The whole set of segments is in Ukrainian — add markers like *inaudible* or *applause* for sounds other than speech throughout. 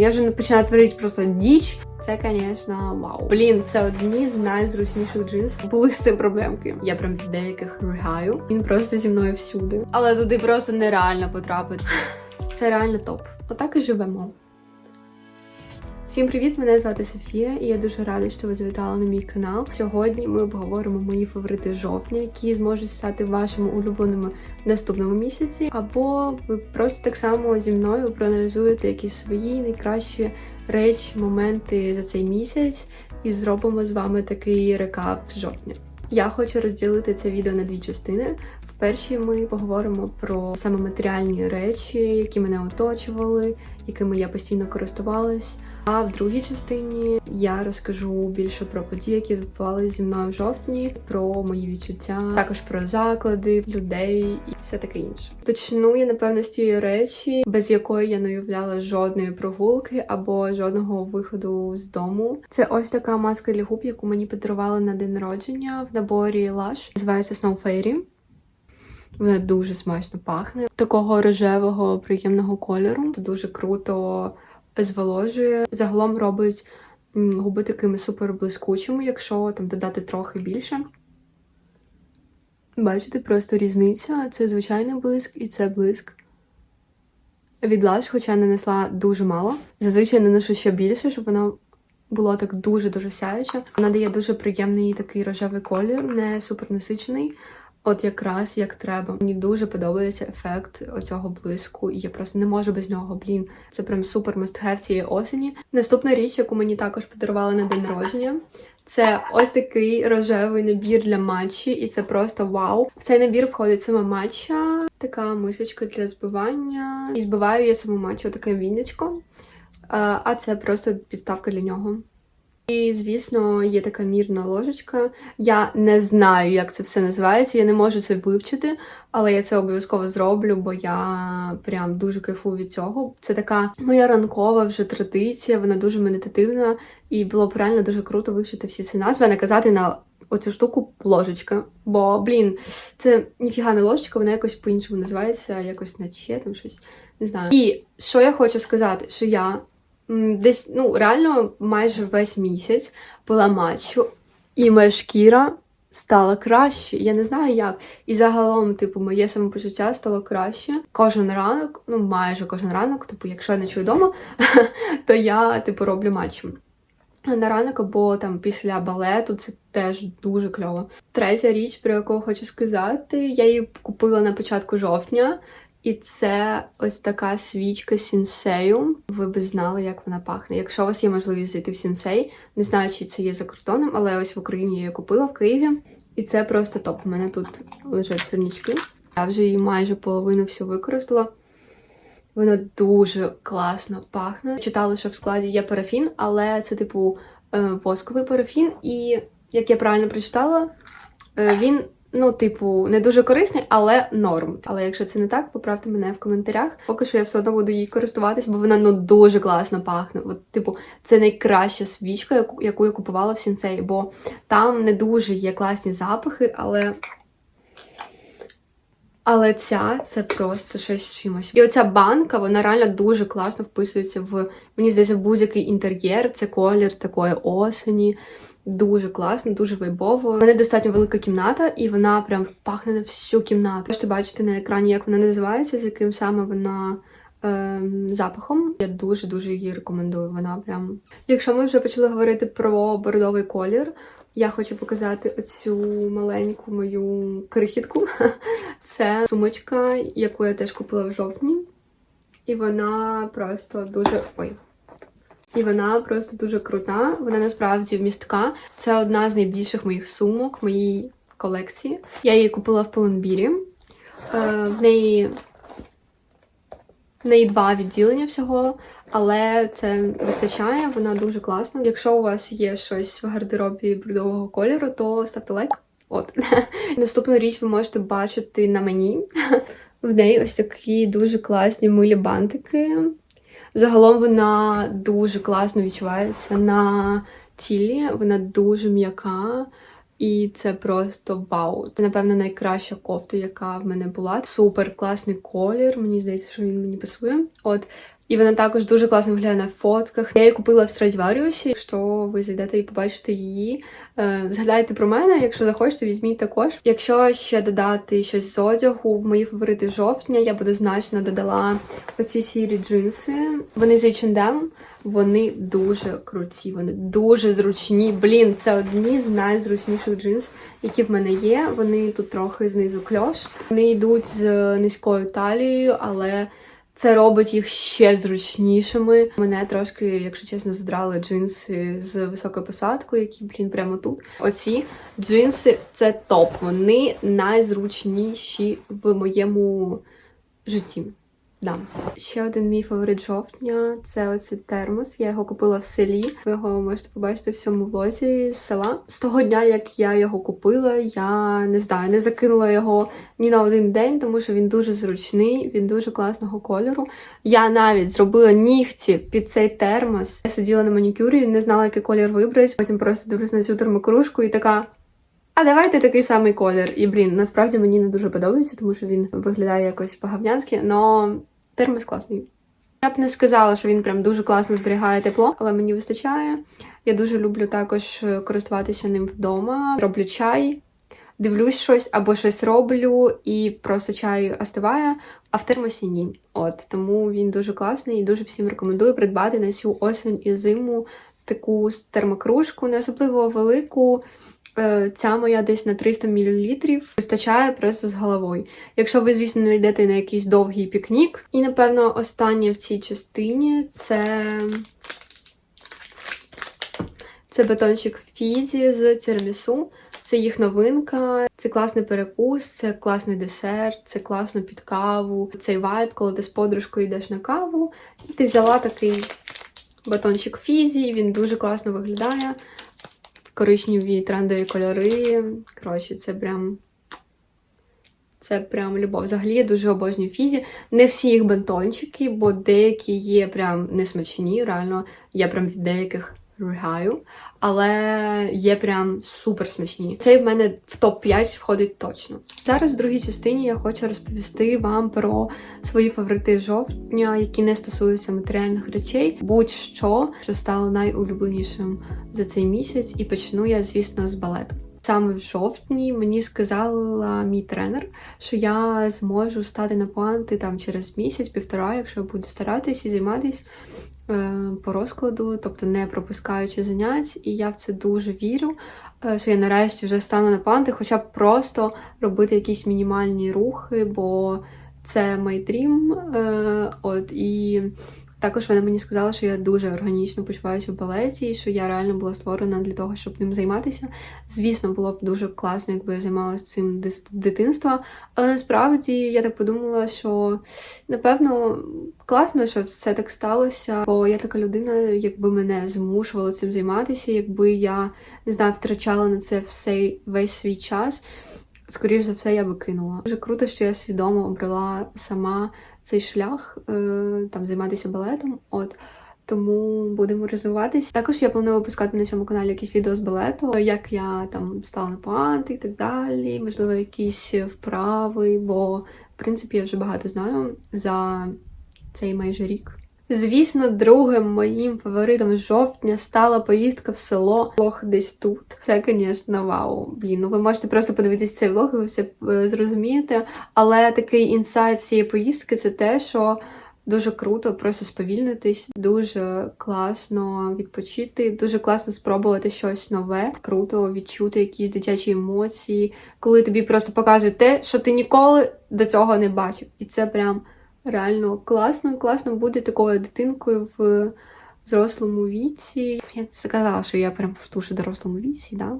Я вже починаю творити просто діч. Це, звісно, вау. Блін, це одні з найзручніших джинсів. Були з цим проблемки. Я прям в деяких ригаю. Він просто зі мною всюди. Але туди просто нереально потрапити. *laughs* Це реально топ. Отак і живемо. Всім привіт! Мене звати Софія, і я дуже рада, що ви завітали на мій канал. Сьогодні ми обговоримо мої фаворити жовтня, які зможуть стати вашими улюбленими в наступному місяці. Або ви просто так само зі мною проаналізуєте якісь свої найкращі речі, моменти за цей місяць, і зробимо з вами такий рекап жовтня. Я хочу розділити це відео на дві частини. В першій ми поговоримо про саме матеріальні речі, які мене оточували, якими я постійно користувалась. А в другій частині я розкажу більше про події, які відбувалися зі мною в жовтні, про мої відчуття, також про заклади, людей і все таке інше. Почну я напевно з тієї речі, без якої я не уявляла жодної прогулки або жодного виходу з дому. Це ось така маска для губ, яку мені подарували на день народження в наборі Lush. Називається Snow Fairy. Вона дуже смачно пахне. Такого рожевого приємного кольору. Це дуже круто зволожує. Загалом робить губи такими супер блискучими, якщо там додати трохи більше. Бачите, просто різниця. Це звичайний блиск і це блиск. Від Lush, хоча нанесла дуже мало. Зазвичай наношу ще більше, щоб воно було так дуже-дуже сяюче. Вона дає дуже приємний такий рожевий колір, не супер насичений. От якраз як треба. Мені дуже подобається ефект оцього блиску, і я просто не можу без нього. Блін, це прям супер мастхев цієї осені. Наступна річ, яку мені також подарували на день народження. Це ось такий рожевий набір для матчі, і це просто вау. В цей набір входить сама матча, така мисочка для збивання. І збиваю я саму матчу таким вінничком, а це просто підставка для нього. І, звісно, є така мірна ложечка. Я не знаю, як це все називається, я не можу це вивчити, але я це обов'язково зроблю, бо я прям дуже кайфую від цього. Це така моя ранкова вже традиція, вона дуже медитативна, і було б реально дуже круто вивчити всі ці назви, а не казати на оцю штуку ложечка. Бо, блін, це ніфіга не ложечка, вона якось по-іншому називається, якось наче там щось. Не знаю. І що я хочу сказати, що я десь, ну, реально майже весь місяць пила матчу, і моя шкіра стала краще. Я не знаю як. І загалом, типу, моє самопочуття стало краще. Кожен ранок, ну майже кожен ранок, типу, якщо я ночую вдома, *laughs* то я, типу, роблю матчу. На ранок або там після балету це теж дуже кльово. Третя річ, про яку хочу сказати, я її купила на початку жовтня. І це ось така свічка сінсею. Ви б знали, як вона пахне. Якщо у вас є можливість зайти в сінсей, не знаю, чи це є за кордоном, але ось в Україні я її купила в Києві. І це просто топ. У мене тут лежать сірнички. Я вже її майже половину всю використала. Воно дуже класно пахне. Читала, що в складі є парафін, але це, типу, е, восковий парафін. І як я правильно прочитала, е, він, ну, типу, не дуже корисний, але норм. Але якщо це не так, поправте мене в коментарях. Поки що я все одно буду їй користуватись, бо вона ну дуже класно пахне. От, типу, це найкраща свічка, яку, яку я купувала в сінцей, бо там не дуже є класні запахи, але. Але ця це просто щось з чимось. І оця банка, вона реально дуже класно вписується в, мені здається, в будь-який інтер'єр. Це колір такої осені. Дуже класно, дуже вайбово. У мене достатньо велика кімната, і вона прям пахне на всю кімнату. Можете бачити на екрані, як вона називається, з яким саме вона. ем, Запахом я дуже дуже її рекомендую. Вона прям. Якщо ми вже почали говорити про бордовий колір, я хочу показати оцю маленьку мою крихітку. *laughs* Це сумочка, яку я теж купила в жовтні. І вона просто дуже. Ой. І вона просто дуже крута. Вона насправді вмістка. Це одна з найбільших моїх сумок моїй колекції. Я її купила в Полонбірі. Е, в неї в неї два відділення всього, але це вистачає, вона дуже класна. Якщо у вас є щось в гардеробі брудового кольору, то ставте лайк. От. *laughs* Наступну річ ви можете бачити на мені. *laughs* В неї ось такі дуже класні милі бантики. Загалом вона дуже класно відчувається на тілі, вона дуже м'яка. І це просто вау. Це, напевно, найкраща кофта, яка в мене була. Супер класний колір. Мені здається, що він мені пасує. От. І вона також дуже класно виглядає на фотках. Я її купила в Stradivarius. Якщо ви зайдете і побачите її, е, згадайте про мене. Якщо захочете, візьміть також. Якщо ще додати щось з одягу в мої фаворити жовтня, я би значно додала оці сірі джинси. Вони з H&M. Вони дуже круті, вони дуже зручні. Блін, це одні з найзручніших джинс, які в мене є. Вони тут трохи знизу кльош. Вони йдуть з низькою талією, але це робить їх ще зручнішими. Мене трошки, якщо чесно, задрали джинси з високою посадкою, які, блін, прямо тут. Оці джинси це топ. Вони найзручніші в моєму житті. Да. Ще один мій фаворит жовтня це оцей термос. Я його купила в селі. Ви його можете побачити в цьому влозі з села. З того дня, як я його купила, я не знаю, не закинула його ні на один день, тому що він дуже зручний, він дуже класного кольору. Я навіть зробила нігті під цей термос. Я сиділа на манікюрі, не знала, який колір вибрати. Потім просто дивлюсь на цю термокружку і така. А давайте такий самий колір. І блін, насправді мені не дуже подобається, тому що він виглядає якось по-гавнянськи, термос класний. Я б не сказала, що він прям дуже класно зберігає тепло, але мені вистачає. Я дуже люблю також користуватися ним вдома. Роблю чай, дивлюсь щось або щось роблю, і просто чай остиває, а в термосі ні. От тому він дуже класний і дуже всім рекомендую придбати на цю осінь і зиму таку термокружку, не особливо велику. Е, Ця моя десь на 300 мл вистачає просто з головою. Якщо ви, звісно, не йдете на якийсь довгий пікнік. І, напевно, останнє в цій частині це. Це батончик Фізі з тірамісу. Це їх новинка, це класний перекус, це класний десерт, це класно під каву. Цей вайб, коли ти з подружкою йдеш на каву, і ти взяла такий батончик Фізі, він дуже класно виглядає коричневі трендові кольори. Коротше, це прям. Це прям любов. Взагалі я дуже обожнюю фізі. Не всі їх бентончики, бо деякі є прям несмачні. Реально, я прям від деяких ригаю, але є прям супер смачні. Цей в мене в топ-5 входить точно. Зараз в другій частині я хочу розповісти вам про свої фаворити жовтня, які не стосуються матеріальних речей, будь-що, що стало найулюбленішим за цей місяць, і почну я, звісно, з балету. Саме в жовтні мені сказала мій тренер, що я зможу стати на пуанти там через місяць-півтора, якщо буду старатися і займатися по розкладу, тобто не пропускаючи занять. І я в це дуже вірю, е, що я нарешті вже стану на панти, хоча б просто робити якісь мінімальні рухи, бо це майдрім. дрім. от і також вона мені сказала, що я дуже органічно почуваюся в балеті, і що я реально була створена для того, щоб ним займатися. Звісно, було б дуже класно, якби я займалася цим з дитинства. Але насправді я так подумала, що напевно класно, що все так сталося. Бо я така людина, якби мене змушували цим займатися, якби я не знаю, втрачала на це все весь свій час. Скоріше за все, я би кинула. Дуже круто, що я свідомо обрала сама цей шлях е, там займатися балетом. От тому будемо розвиватись. Також я планую випускати на цьому каналі якісь відео з балету, як я там стала на пуанти і так далі. Можливо, якісь вправи, бо в принципі я вже багато знаю за цей майже рік. Звісно, другим моїм фаворитом жовтня стала поїздка в село Лох десь тут. Це, звісно, вау. Блін, ну ви можете просто подивитися цей влог, і ви все е, зрозумієте. Але такий інсайт цієї поїздки це те, що дуже круто просто сповільнитись, дуже класно відпочити, дуже класно спробувати щось нове. Круто відчути якісь дитячі емоції, коли тобі просто показують те, що ти ніколи до цього не бачив. І це прям. Реально класно, класно бути такою дитинкою в взрослому віці. Я не сказала, що я прям в дуже дорослому віці, да?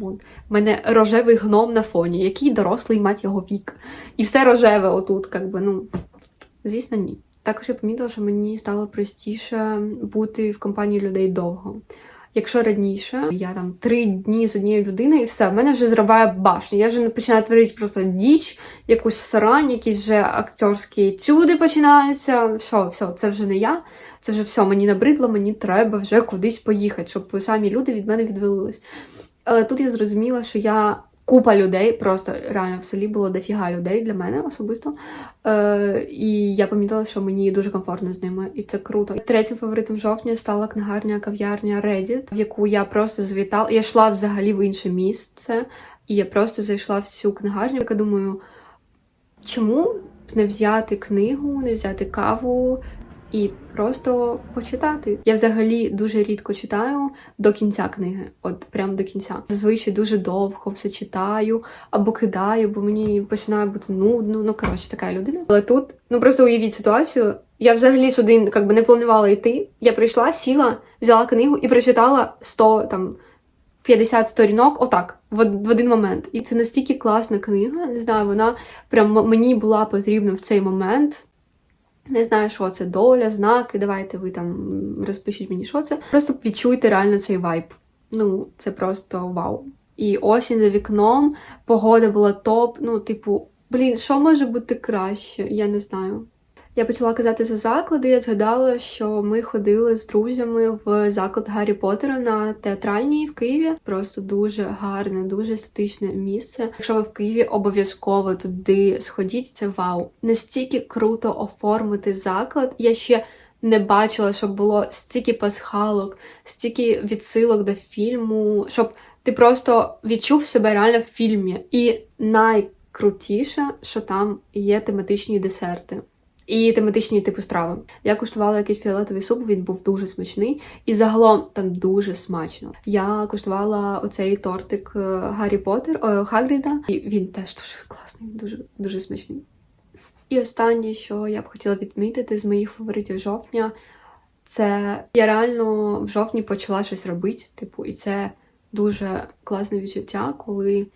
У мене рожевий гном на фоні, який дорослий мать його вік. І все рожеве отут, как би, ну, звісно, ні. Також я помітила, що мені стало простіше бути в компанії людей довго. Якщо раніше я там три дні з однією людиною, і все, в мене вже зриває башня. Я вже починаю творити просто діч, якусь сарань, якісь вже актерські цюди починаються. Що, все, це вже не я, це вже все, мені набридло, мені треба вже кудись поїхати, щоб самі люди від мене відвелились. Але тут я зрозуміла, що я Купа людей, просто реально в селі було дофіга людей для мене особисто. Е, і я помітила, що мені дуже комфортно з ними, і це круто. Третім фаворитом жовтня стала книгарня кав'ярня Reddit, в яку я просто звітала. Я йшла взагалі в інше місце, і я просто зайшла в цю книгарню. Я думаю, чому б не взяти книгу, не взяти каву і просто почитати. Я взагалі дуже рідко читаю до кінця книги, от прям до кінця. Зазвичай дуже довго все читаю або кидаю, бо мені починає бути нудно. Ну коротше, така людина. Але тут ну просто уявіть ситуацію. Я взагалі сюди как не планувала йти. Я прийшла, сіла, взяла книгу і прочитала 100 там. 50 сторінок, отак, в один момент. І це настільки класна книга. Не знаю, вона прям мені була потрібна в цей момент. Не знаю, що це доля, знаки. Давайте ви там розпишіть мені, що це. Просто відчуйте реально цей вайб. Ну, це просто вау. І осінь за вікном, погода була топ. Ну, типу, блін, що може бути краще? Я не знаю. Я почала казати за заклади. Я згадала, що ми ходили з друзями в заклад Гаррі Поттера на театральній в Києві. Просто дуже гарне, дуже естетичне місце. Якщо ви в Києві, обов'язково туди сходіть. Це вау. Настільки круто оформити заклад. Я ще не бачила, щоб було стільки пасхалок, стільки відсилок до фільму, щоб ти просто відчув себе реально в фільмі. І найкрутіше, що там є тематичні десерти. І тематичні типу страви. Я куштувала якийсь фіолетовий суп, він був дуже смачний, і загалом там дуже смачно. Я куштувала оцей тортик е, Гаррі Поттер о, Хагріда, і він теж дуже класний, дуже дуже смачний. І останнє, що я б хотіла відмітити з моїх фаворитів жовтня, це я реально в жовтні почала щось робити. Типу, і це дуже класне відчуття, коли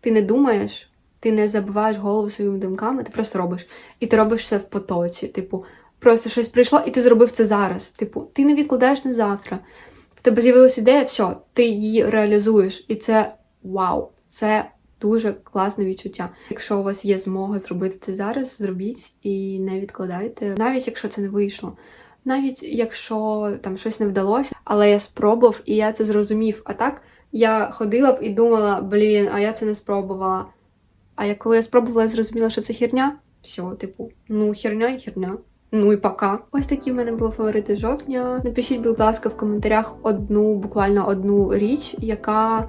ти не думаєш. Ти не забиваєш голову своїми думками, ти просто робиш. І ти робиш все в потоці. Типу, просто щось прийшло, і ти зробив це зараз. Типу, ти не відкладаєш на завтра. В тебе з'явилася ідея, все, ти її реалізуєш. І це вау! Це дуже класне відчуття. Якщо у вас є змога зробити це зараз, зробіть і не відкладайте, навіть якщо це не вийшло. Навіть якщо там щось не вдалося, але я спробував і я це зрозумів. А так я ходила б і думала, блін, а я це не спробувала. А я коли я спробувала, я зрозуміла, що це херня. Все, типу, ну херня і херня. Ну і пока. Ось такі в мене були фаворити жовтня. Напишіть, будь ласка, в коментарях одну, буквально одну річ, яка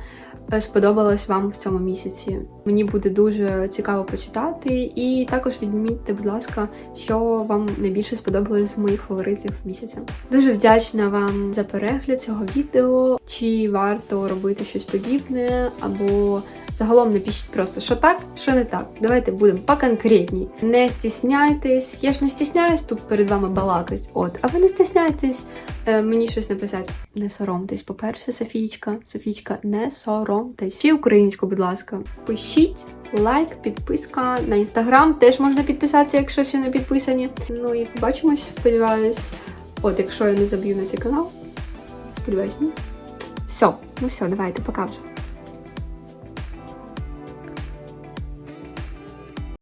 е, сподобалась вам в цьому місяці. Мені буде дуже цікаво почитати. І також відмітьте, будь ласка, що вам найбільше сподобалось з моїх фаворитів місяця. Дуже вдячна вам за перегляд цього відео. Чи варто робити щось подібне, або Загалом напишіть просто, що так, що не так. Давайте будемо поконкретній. Не стісняйтесь. Я ж не стісняюсь тут перед вами балакати. От, а ви не стісняйтесь е, мені щось написати. Не соромтесь. По-перше, Софійчка, Софійчка, не соромтесь. Всі українську, будь ласка. Пишіть лайк, підписка на інстаграм. Теж можна підписатися, якщо ще не підписані. Ну і побачимось, сподіваюсь. От, якщо я не заб'ю на цей канал. Сподіваюсь, ні. Все, ну все, давайте, пока.